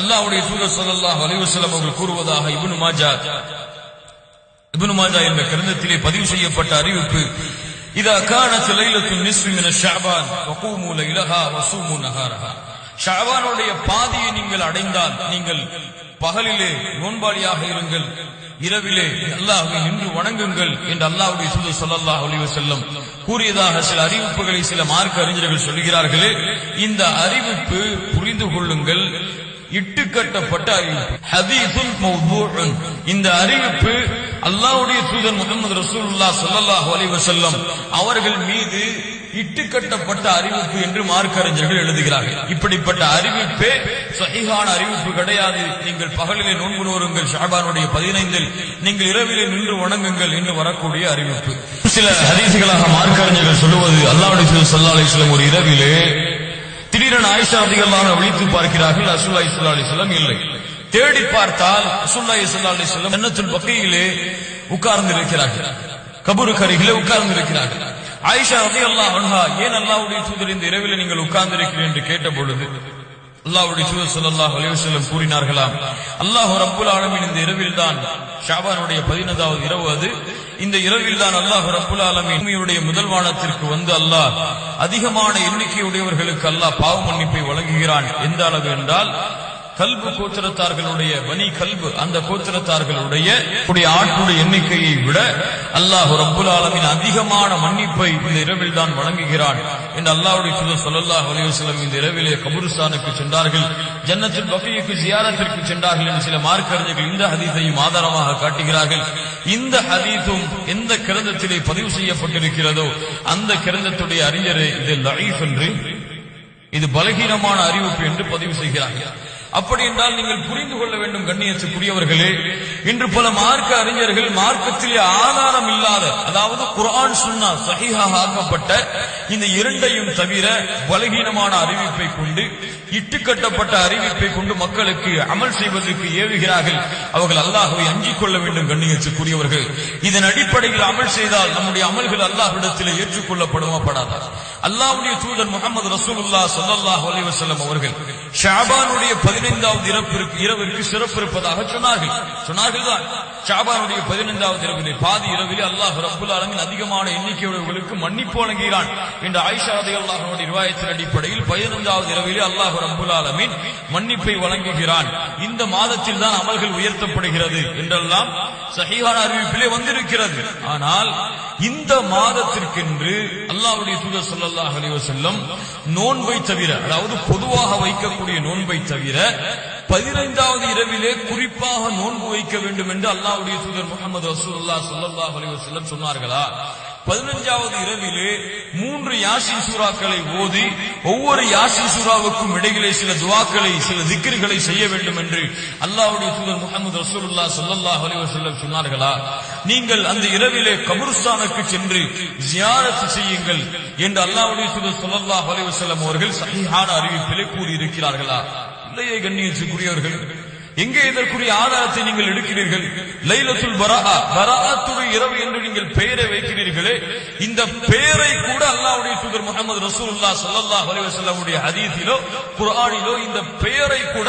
அல்லாவுடைய சூழல் ஸல்லல்லாஹு அலைஹி அவர்கள் கூறுவதாக இபுனு மாஜா இபுனு மாஜா என்ற கிரந்தத்திலே பதிவு செய்யப்பட்ட அறிவிப்பு. இதா கானத் லைலத்துன் நிஸ்ஃபி ஷாபான் ஷஅபான் வகூமு லைலஹா வஸூமு நஹாரஹா. ஷஅபானுடைய பாதியை நீங்கள் அடைந்தால் நீங்கள் பகலிலே நோன்பாளியாக இருங்கள் இரவிலே அல்லாஹை நின்று வணங்குங்கள் என்று அல்லாஹுடைய தூதர் ஸல்லல்லாஹு அலைஹி செல்லும் கூறியதாக சில அறிவிப்புகளை சில மார்க்க அறிஞர்கள் சொல்கிறார்களே இந்த அறிவிப்பு புரிந்து கொள்ளுங்கள். இட்டுக்கட்டப்பட்ட அறிவிப்பு ஹதீசுல் இந்த அறிவிப்பு அல்லாஹ்வுடைய தூதர் முகமது ரசூலுல்லாஹ் ஸல்லல்லாஹு அலைஹி வஸல்லம் அவர்கள் மீது இட்டுக்கட்டப்பட்ட அறிவிப்பு என்று மார்க்கறிஞர்கள் எழுதுகிறார்கள். இப்படிப்பட்ட அறிவிப்பே சகிகான அறிவிப்பு கிடையாது. நீங்கள் பகலிலே நோன்பு நோருங்கள் ஷாபானுடைய பதினைந்தில் நீங்கள் இரவிலே நின்று வணங்குங்கள் என்று வரக்கூடிய அறிவிப்பு. சில ஹதீசுகளாக மார்க்கறிஞர்கள் சொல்லுவது அல்லாவுடைய தூதர் அலிஸ்லம் ஒரு இரவிலே திடீரென ஆயிஷா அதிகமாக விழித்து பார்க்கிறார்கள் ரசூலுல்லாஹி ஸல்லல்லாஹு அலைஹி இல்லை. தேடி பார்த்தால் ரசூலுல்லாஹி ஸல்லல்லாஹு அலைஹி வஸல்லம் ஜன்னத்துல் பக்கீயிலே உட்கார்ந்து இருக்கிறார்கள் கபருக்கு அருகிலே உட்கார்ந்து இருக்கிறார்கள் ஆயிஷா ரலியல்லாஹு அன்ஹா ஏன் அல்லாவுடைய தூதர் இந்த இரவில் நீங்கள் உட்கார்ந்து இருக்கிறேன் என்று கேட்ட பொழுது அல்லாவுடைய தூதர் ஸல்லல்லாஹு கூறினார்களாம். அல்லாஹ் ரப்புல் ஆலமின் இந்த இரவில் தான் ஷாபானுடைய 15வது இரவு அது. இந்த இரவில் தான் அல்லாஹ் ரப்புல் ஆலமீன் முதல் வானத்திற்கு வந்து அல்லாஹ் அதிகமான எண்ணிக்கையுடையவர்களுக்கு அல்லாஹ் பாவ மன்னிப்பை வழங்குகிறான். எந்த அளவு என்றால் கல்பு கோத்திரத்தார்களுடைய வனி கல்பு அந்த கோத்திரத்தார்களுடைய ஆட்களுடைய எண்ணிக்கையை விட அல்லாஹ் ரப்புல் ஆலமின் அதிகமான மன்னிப்பை இந்த இரவில் தான் வழங்குகிறான் என்று அல்லாஹுடைய சுதர் சொல்லல்லாஹ் அலைஹி இந்த இரவிலே கபுருஸ்தானுக்கு சென்றார்கள் ஜன்னத்துல் பகீக்கு ஜியாரத்திற்கு சென்றார்கள் என்று சில மார்க்கறிஞர்கள் இந்த ஹதீஸையும் ஆதாரமாக காட்டுகிறார்கள். இந்த ஹதீஸும் எந்த கிரந்தத்திலே பதிவு செய்யப்பட்டிருக்கிறதோ அந்த கிரந்தத்துடைய அறிஞரை இது லஈஃப் என்று இது பலகீனமான அறிவிப்பு என்று பதிவு செய்கிறார்கள். அப்படி என்றால் நீங்கள் புரிந்து கொள்ள வேண்டும் கண்ணியத்துக்குரியவர்களே இன்று பல மார்க்க அறிஞர்கள் மார்க்கத்திலே ஆதாரம் இல்லாத அதாவது குரான் சுன்னா சஹீஹாக ஆக்கப்பட்ட இந்த இரண்டையும் தவிர பலகீனமான அறிவிப்பை கொண்டு இட்டுக்கட்டப்பட்ட அறிவிப்பை கொண்டு மக்களுக்கு அமல் செய்வதற்கு ஏவுகிறார்கள். அவர்கள் அல்லாஹுவை அஞ்சிக் கொள்ள வேண்டும் கண்ணியத்துக்குரியவர்கள். இதன் அடிப்படையில் அமல் செய்தால் நம்முடைய அமல்கள் அல்லாஹ்விடத்தில் ஏற்றுக்கொள்ளப்படுமா படாதா? அல்லாஹ்வுடைய தூதர் முகமது ரசூலுல்லா சல்லாஹ் அலிவசல்லம் அவர்கள் ஷாபானுடைய பதினைந்தாவது இறப்பிற்கு இரவிற்கு சிறப்பு இருப்பதாக சொன்னார்கள். சொன்னார்கள் தான். ஷாபானுடைய பதினைந்தாவது இரவிலே பாதி இரவிலே அல்லாஹ் ரப்புல் ஆலமீன் அதிகமான எண்ணிக்கையுடையவர்களுக்கு மன்னிப்பு வழங்குகிறான். என்று ஆயிஷா ரலியல்லாஹு அல்லாஹனுடைய நிர்வாகத்தின் அடிப்படையில் பதினைந்தாவது இரவிலே அல்லாஹ் ரப்புல் ஆலமீன் மன்னிப்பை வழங்குகிறான். இந்த மாதத்தில் தான் அமல்கள் உயர்த்தப்படுகிறது என்றெல்லாம் சஹீஹான அறிவிப்பிலே வந்திருக்கிறது. ஆனால் இந்த மாதத்திற்கென்று அல்லாவுடைய தூதர் சொல்லல்லாஹ் அலைஹி வஸல்லம் நோன்பை தவிர அதாவது பொதுவாக வைக்கக்கூடிய நோன்பை தவிர பதினைந்தாவது இரவிலே குறிப்பாக நோன்பு வைக்க வேண்டும் என்று அல்லாவுடைய தூதர் முகமது ரசூலுல்லாஹ் ஸல்லல்லாஹு அலைஹி வஸல்லம் சொன்னார்களா? பதினஞ்சாவது இரவிலே மூன்று யாசின் சூறாக்களை ஓதி ஒவ்வொரு யாசின் சூறாவுக்கும் இடையிலே சில துவாக்களை சில திக்கிர்களை செய்ய வேண்டும் என்று அல்லாவுடைய தூதர் முகமது ரசூலுல்லாஹ் ஸல்லல்லாஹு அலைஹி சொன்னார்களா? நீங்கள் அந்த இரவிலே கபருஸ்தானுக்கு சென்று ஜியாரத்து செய்யுங்கள் என்று அல்லாவுடைய தூதர் ஸல்லல்லாஹு அலைஹி அவர்கள் சஹீஹான அறிவிப்பிலே கூறியிருக்கிறார்களா? இல்லையே கண்ணியத்துக்குரியவர்கள். எங்கே இதற்குரிய ஆதாரத்தை நீங்கள் எடுக்கிறீர்கள். லைலத்துல் பரா பராஅத்துடைய இரவு என்று நீங்கள் பெயரை வைக்கிறீர்களே. இந்த பெயரை கூட அல்லாவுடைய தூதர் முகமது ரசூல்லா சல்லா அலைஹி வஸல்லமுடைய ஹதீஸிலோ குரானிலோ இந்த பெயரை கூட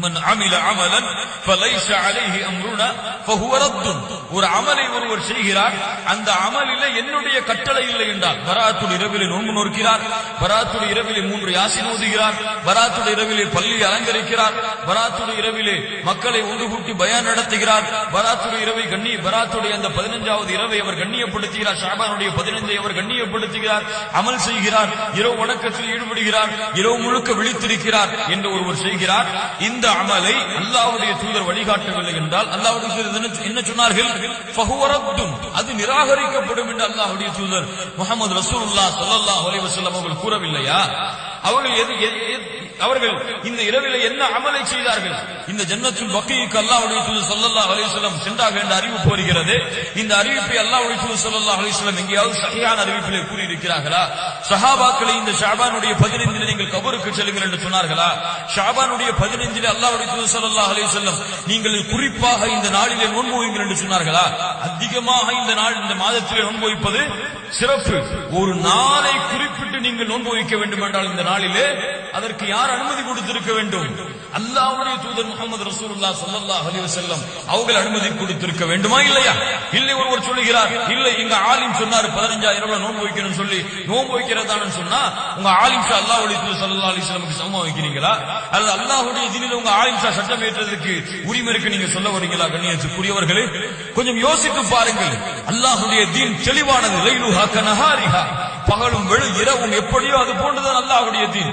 மன் அமில அமலன் ஃபலைஸ அலைஹி அம்ருனா ஃபஹுவ ரத்துன் ஒரு அமலை ஒருவர் செய்கிறார். அந்த அமலில என்னுடைய கட்டளை இல்லை என்றால் பராத்துல் இரவிலே நோன்பு நோக்கிறார் பராத்துல் இரவிலே மூன்று யாசின் ஓதுகிறார் பராத்துல் இரவிலே பள்ளி அலங்கரிக்கிறார். பராத்துல் இரவிலே மக்களை ஒன்று கூட்டி பயான் நடத்துகிறார். பராத்துல் இரவை கண்ணி பராத்துடைய அந்த பதினஞ்சாவது இரவை அவர் கண்ணியப்படுத்துகிறார். ஷாபானுடைய பதினைந்தை அவர் கண்ணியப்படுத்துகிறார். அமல் செய்கிறார். இரவு வணக்கத்தில் ஈடுபடுகிறார். இரவு முழுக்க விழித்திருக்கிறார். என்று ஒருவர் செய்கிறார். இந்த அமலை அல்லாவுடைய தூதர் வழிகாட்டவில்லை என்றால் அல்லாவுடைய தூதர் என்ன- சொன்னார்கள்? ஃபஹுவ அது நிராகரிக்கப்படும் என்று அல்லாஹ்வுடைய தூதர் முகமது ரசூல்லா ஸல்லல்லாஹு அலைஹி அவர்கள் கூறவில்லையா? அவர்கள் எது எது- எது- அவர்கள் இந்த இரவில் என்ன அமலை செய்தார்கள்? இந்த ஜன்னத்துல் பக்கீக்கு அல்லாஹ்வுடைய தூதர் சொல்லல்லா அலைஹி சென்றாக என்ற அறிவிப்பு வருகிறது இந்த அறிவிப்பை அல்லா தூதர் சொல்லல்லா அலைஹி எங்கேயாவது சரியான அறிவிப்பிலே கூறி இருக்கிறார்களா சஹாபாக்களை இந்த ஷாபானுடைய 15 நீங்கள் கபருக்கு செல்லுங்கள் என்று சொன்னார்களா? ஷாபானுடைய பதினைந்தில் அல்லாஹ்வுடைய தூதர் சொல்லல்லா அலைஹி நீங்கள் குறிப்பாக இந்த நாளிலே நோன்புவீங்கள் என்று சொன்னார்களா? அதிகமாக இந்த நாள் இந்த மாதத்திலே நோன்பு வைப்பது சிறப்பு. ஒரு நாளை குறிப்பிட்டு நீங்கள் நோன்பு வைக்க வேண்டும் என்றால் இந்த நாளிலே அதற்கு யார் யார் அனுமதி கொடுத்திருக்க வேண்டும். அல்லாவுடைய தூதர் முகமது ரசூல்லா சல்லா அலி வசல்லம் அவர்கள் அனுமதி கொடுத்திருக்க வேண்டுமா இல்லையா? இல்லை ஒருவர் சொல்லுகிறார் இல்லை எங்க ஆலிம் சொன்னார் பதினஞ்சாயிரம் ரூபாய் நோன்பு வைக்கணும் சொல்லி நோன்பு வைக்கிறதான்னு சொன்னா உங்க ஆலிம் ஷா அல்லாஹ் தூதர் சல்லா அலி சொல்லமுக்கு சமமா வைக்கிறீங்களா? அல்லது அல்லாஹுடைய தினில உங்க ஆலிம் ஷா சட்டம் ஏற்றதுக்கு உரிமை இருக்கு நீங்க சொல்ல வரீங்களா கண்ணியத்துக்குரியவர்களே? கொஞ்சம் யோசித்து பாருங்கள். அல்லாஹுடைய தீன் தெளிவானது. லைலுஹா கனஹாரிஹா பகலும் வெளு இரவும் எப்படியோ அது போன்றுதான் அல்லாஹுடைய தீன்.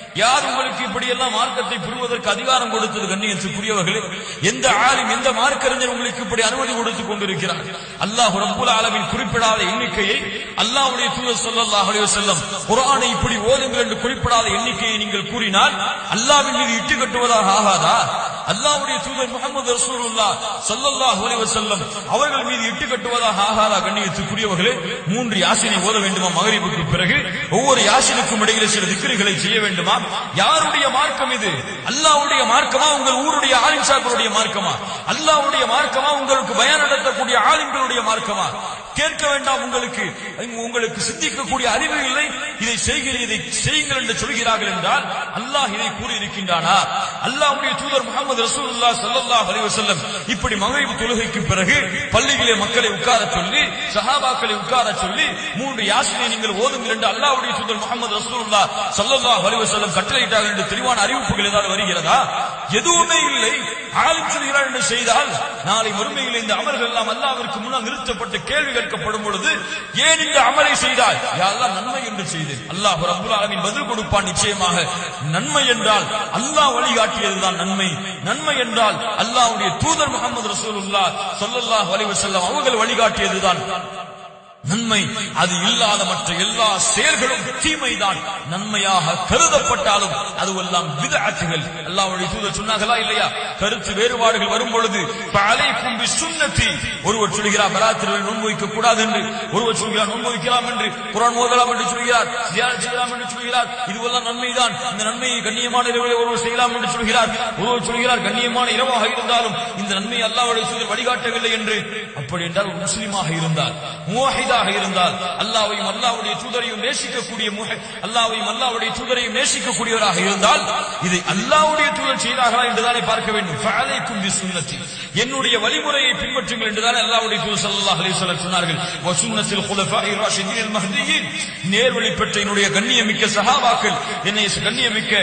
யார் உங்களுக்கு இப்படி எல்லாம் மார்க்கத்தை புரிவதற்கு அதிகாரம் கொடுத்தது கண்ணியத்துக்குரியவர்களே? எந்த ஆளும் எந்த மார்க்கறிஞர் உங்களுக்கு இப்படி அனுமதி கொடுத்துக் கொண்டிருக்கிறார்? அல்லாஹ் ரப்புல் ஆலமின் குறிப்பிடாத எண்ணிக்கையை அல்லாஹ்வுடைய தூதர் சொல்லல்லாஹ் செல்லம் குரானை இப்படி ஓதுங்கள் என்று குறிப்பிடாத எண்ணிக்கையை நீங்கள் கூறினால் அல்லாஹ்வின் மீது இட்டு கட்டுவதாக ஆகாதா? அல்லாவுடைய தூதர் முகமது ரசூலுல்லா ஸல்லல்லாஹு அலைஹி வஸல்லம் அவர்கள் மீது இட்டு கட்டுவதாக ஆகாதா கண்ணியத்துக்குரியவர்களே? மூன்று யாசினை ஓத வேண்டுமா மகரிபுக்கு பிறகு? ஒவ்வொரு யாசினுக்கும் இடையிலே சில திக்கிரிகளை செய்ய வேண்டுமா? யாருடைய மார்க்கம் இது? அல்லாவுடைய மார்க்கமா? உங்கள் ஊருடைய ஆலிம் சாக்களுடைய மார்க்கமா? அல்லாவுடைய மார்க்கமா? உங்களுக்கு பயன் நடத்தக்கூடிய ஆலிம்களுடைய மார்க்கமா? கேட்க வேண்டாம் உங்களுக்கு. உங்களுக்கு சிந்திக்கக்கூடிய அறிவு இல்லை. இதை செய்கிறீர்கள் இதை செய்யுங்கள் என்று சொல்கிறார்கள் என்றால் அல்லாஹ் இதை கூறி இருக்கின்றானா அல்லாஹ்வுடைய தூதர் முகமது ரசூல்லா சல்லாஹ் அலிவசல்லம் இப்படி மகிழ்வு தொழுகைக்கு பிறகு பள்ளியிலே மக்களை உட்கார சொல்லி சஹாபாக்களை உட்கார சொல்லி மூன்று யாசினை நீங்கள் ஓதுங்கள் என்று அல்லாஹுடைய தூதர் முகமது ரசூல்லா சல்லாஹ் அலிவசல்லம் வஸல்லம் கட்டளையிட்டார்கள் என்று தெளிவான அறிவிப்புகள் ஏதாவது வருகிறதா? எதுவுமே இல்லை. ஆலிம் சொல்கிறார் என்று செய்தால் நாளை மறுமையில் இந்த அமல்கள் எல்லாம் அல்லாவிற்கு முன்னால் நிறுத்தப்பட்டு கேள்வி கேட்கப்படும் பொழுது ஏன் இந்த அமலை செய்தால் யாரெல்லாம் நன்மை என்று செய்தேன். அல்லாஹ் ரப்புல் ஆலமீன் பதில் கொடுப்பான் நிச்சயமாக. நன்மை என்றால் அல்லாஹ் வழிகாட்டியதுதான் நன்மை. நன்மை என்றால் அல்லாஹ்வுடைய தூதர் முகமது ரசூலுல்லாஹ் சொல்லல்லாஹ் அலைஹி அவர்கள் வழிகாட்டியதுதான். நன்மை அது இல்லாத மற்ற எல்லா செயல்களும் தீமைதான். நன்மையாக கருதப்பட்டாலும் அதுவெல்லாம் விதஆத்துகள் அல்லாஹ்வுடைய தூதர் சொன்னார்களா இல்லையா? கருத்து வேறுபாடுகள் வரும் பொழுது அலைக்கும் சுண்ணத்தி ஒருவர் சொல்கிறார் பராத்திரவில் நுண்வைக்க கூடாது என்று. ஒருவர் சொல்கிறார் நுண்வைக்கலாம் வைக்கலாம் என்று. குரான் ஓதலாம் என்று சொல்கிறார் ஜியாரத் செய்யலாம் என்று சொல்கிறார். இதுவெல்லாம் நன்மைதான். இந்த நன்மையை கண்ணியமான இரவு ஒருவர் செய்யலாம் என்று சொல்கிறார். ஒருவர் சொல்கிறார் கண்ணியமான இரவாக இருந்தாலும் இந்த நன்மையை அல்லாவுடைய தூதர் வழிகாட்டவில்லை என்று. அப்படி என்றால் ஒரு முஸ்லிமாக இருந்தால் முவாஹிதாக இருந்தால் அல்லாவையும் அல்லாவுடைய தூதரையும் நேசிக்கக்கூடிய அல்லாவையும் அல்லாவுடைய அல்லாஹ்வுடைய தூதரையும் நேசிக்கக்கூடியவராக இருந்தால் இதை அல்லாவுடைய தூதர் செய்தார்களா என்றுதானே பார்க்க வேண்டும். என்னுடைய வழிமுறையை பின்பற்றுங்கள் என்றுதானே அல்லாவுடைய தூதர் ஸல்லல்லாஹு அலைஹி சொன்னார்கள். வ சுன்னத்தில் ராஷிதீன் மஹ்தியின் நேர்வழி பெற்ற என்னுடைய கண்ணியமிக்க சஹாபாக்கள் என்னை கண்ணியமிக்க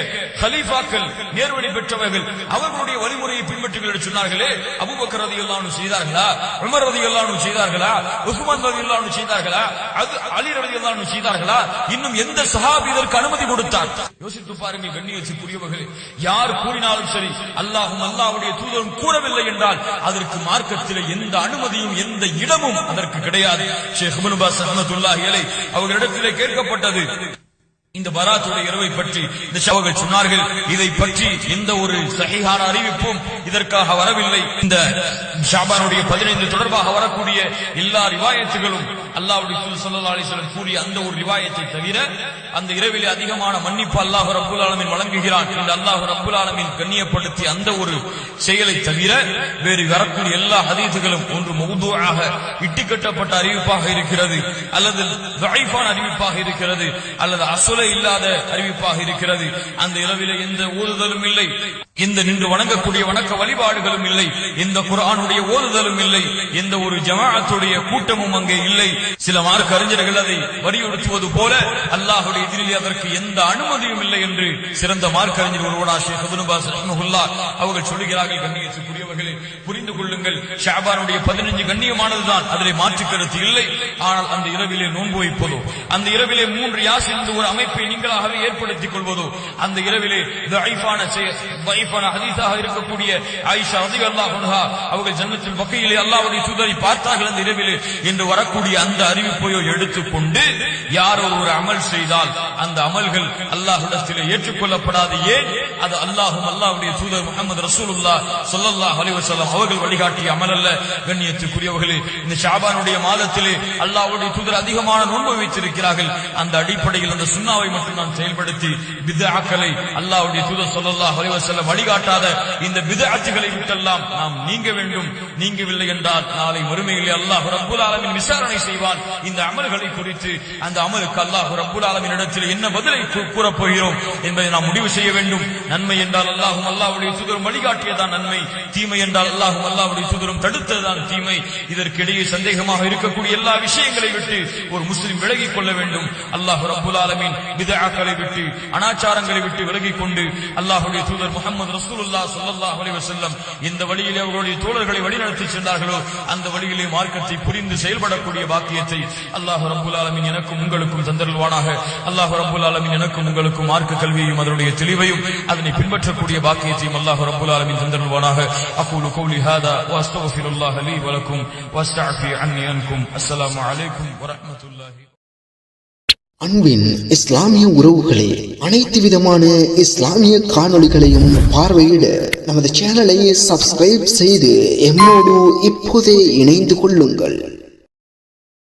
ஹலீஃபாக்கள் நேர்வழி பெற்றவர்கள் அவர்களுடைய வழிமுறையை பின்பற்றுங்கள் என்று சொன்னார்களே. அபுபக்கர் ரதி அன்ஹு செய்தார்களா? உமர் ரதி அன்ஹு செய்தார்களா? உஸ்மான் ரதி அன்ஹு செய்தார்களா? அது அலி ரலியல்லாஹு அன்ஹு செய்தார்களா? இன்னும் எந்த சஹாபி இதற்கு அனுமதி கொடுத்தார்? யோசித்து பாருங்கள் கண்ணியத்துக்குரியவர்களே யார் கூறினாலும் சரி அல்லாஹும் அல்லாஹ்வுடைய தூதரும் கூறவில்லை என்றால் அதற்கு மார்க்கத்தில் எந்த அனுமதியும் எந்த இடமும் அதற்கு கிடையாது. ஷேக் இப்னு பாஸ் ரஹ்மத்துல்லாஹி அவர்களிடத்திலே கேட்கப்பட்டது இந்த பராத்துடைய இரவை பற்றி இந்த சவர்கள் சொன்னார்கள். இதை பற்றி எந்த ஒரு சஹீஹான அறிவிப்பும் இதற்காக வரவில்லை. இந்த ஷாபானுடைய பதினைந்து தொடர்பாக வரக்கூடிய எல்லா ரிவாயத்துகளும் அல்லாவுடைய தூதர் ஸல்லல்லாஹு கூறிய அந்த ஒரு ரிவாயத்தை தவிர அந்த இரவிலே அதிகமான மன்னிப்பு அல்லாஹு ரப்பல் ஆலமின் வழங்குகிறான். என்று அல்லாஹு ரப்பல் ஆலமின் கண்ணியப்படுத்தி அந்த ஒரு செயலை தவிர வேறு வரக்கூடிய எல்லா ஹதீதுகளும் ஒன்று மௌதுஆக இட்டுக்கட்டப்பட்ட அறிவிப்பாக இருக்கிறது அல்லது அறிவிப்பாக இருக்கிறது அல்லது அசுல இல்லாத அறிவிப்பாக இருக்கிறது. அந்த இரவிலே எந்த ஓதுதலும் இல்லை. இந்த நின்று வணங்கக்கூடிய வணக்க வழிபாடுகளும் இல்லை. இந்த குரானுடைய ஓதுதலும் இல்லை. எந்த ஒரு ஜமாஅத்துடைய கூட்டமும் அங்கே இல்லை. சில மார்க்க அறிஞர்கள் அதை வலியுறுத்துவது போல அல்லாஹுடைய எதிரிலே அதற்கு எந்த அனுமதியும் இல்லை என்று சிறந்த மார்க்க அறிஞர் ஒருவனா ஷேக் இப்னு பாஸ் அவர்கள் சொல்லுகிறார்கள் கண்ணியத்துக்குரியவர்களே. புரிந்து கொள்ளுங்கள். ஷாபானுடைய பதினஞ்சு கண்ணியமானதுதான். அதிலே மாற்று கருத்து இல்லை. ஆனால் அந்த இரவிலே நோன்பு வைப்பதோ அந்த இரவிலே மூன்று யாஸ் என்று ஒரு அமைப்பு வாய்ப்பை நீங்களாகவே ஏற்படுத்திக் கொள்வதோ அந்த இரவிலே தஈஃபான செய- தஈஃபான ஹதீஸாக இருக்கக்கூடிய ஆயிஷா ரலியல்லாஹு அன்ஹா அவர்கள் ஜன்னத்தில் வகையிலே அல்லாவுடைய தூதரை பார்த்தார்கள் அந்த இரவிலே என்று வரக்கூடிய அந்த அறிவிப்பையோ எடுத்துக்கொண்டு யார் ஒரு அமல் செய்தால் அந்த அமல்கள் அல்லாஹ்விடத்திலே ஏற்றுக்கொள்ளப்படாது. ஏன்? அது அல்லாஹும் அல்லாஹ்வுடைய தூதர் முகமது ரசூலுல்லா சொல்லல்லா அலிவசல்லாம் அவர்கள் வழிகாட்டிய அமல் அல்ல. கண்ணியத்துக்குரியவர்களே இந்த ஷாபானுடைய மாதத்திலே அல்லாஹ்வுடைய தூதர் அதிகமான நோன்பு வைத்திருக்கிறார்கள். அந்த அடிப்படையில் அந்த சுண்ணா சுண்ணாவை மட்டும் நாம் செயல்படுத்தி பித்ஆக்களை அல்லாவுடைய தூதர் சொல்லல்லா அலைஹி வழிகாட்டாத இந்த பித்ஆத்துகளை விட்டெல்லாம் நாம் நீங்க வேண்டும். நீங்கவில்லை என்றால் நாளை மறுமையிலே அல்லாஹ் ரப்புல் ஆலமின் விசாரணை செய்வான். இந்த அமல்களை குறித்து அந்த அமலுக்கு அல்லாஹ் ரப்புல் ஆலமின் இடத்தில் என்ன பதிலை கூறப்போகிறோம் கூறப் போகிறோம் என்பதை நாம் முடிவு செய்ய வேண்டும். நன்மை என்றால் அல்லாஹும் அல்லாவுடைய தூதரும் வழிகாட்டியதான் நன்மை. தீமை என்றால் அல்லாஹும் அல்லாவுடைய தூதரும் தடுத்ததுதான் தீமை. இதற்கிடையே சந்தேகமாக இருக்கக்கூடிய எல்லா விஷயங்களை விட்டு ஒரு முஸ்லிம் விலகிக் கொள்ள வேண்டும். அல்லாஹ் ரப்புல் ஆலமின் விதாக்களை விட்டு அனாச்சாரங்களை விட்டு விலகிக் கொண்டு அல்லாஹுடைய தூதர் முகமது ரசூலுல்லாஹ் ஸல்லல்லாஹு அலைஹி வஸல்லம் இந்த வழியிலே அவர்களுடைய தோழர்களை வழிநடத்தி சென்றார்களோ அந்த வழியிலே மார்க்கத்தை புரிந்து செயல்படக்கூடிய பாக்கியத்தை அல்லாஹு ரப்புல் ஆலமின் எனக்கும் உங்களுக்கும் தந்தருள்வானாக. அல்லாஹு ரப்புல் ஆலமின் எனக்கும் உங்களுக்கும் மார்க்க கல்வியையும் அதனுடைய தெளிவையும் அதனை பின்பற்றக்கூடிய பாக்கியத்தையும் அல்லாஹு ரப்புல் ஆலமின் தந்தருள்வானாக. அகூலு கௌலி ஹாதா வஸ்தக்ஃபிருல்லாஹ லீ வலக்கும் வஸ்தஅஃபி அன்னி அன்கும். அஸ்ஸலாமு அலைக்கும் வரஹ்மத்துல்லாஹி அன்பின் இஸ்லாமிய உறவுகளே அனைத்து விதமான இஸ்லாமிய காணொளிகளையும் பார்வையிட நமது சேனலை சப்ஸ்கிரைப் செய்து எம்மோடு இப்போதே இணைந்து கொள்ளுங்கள்.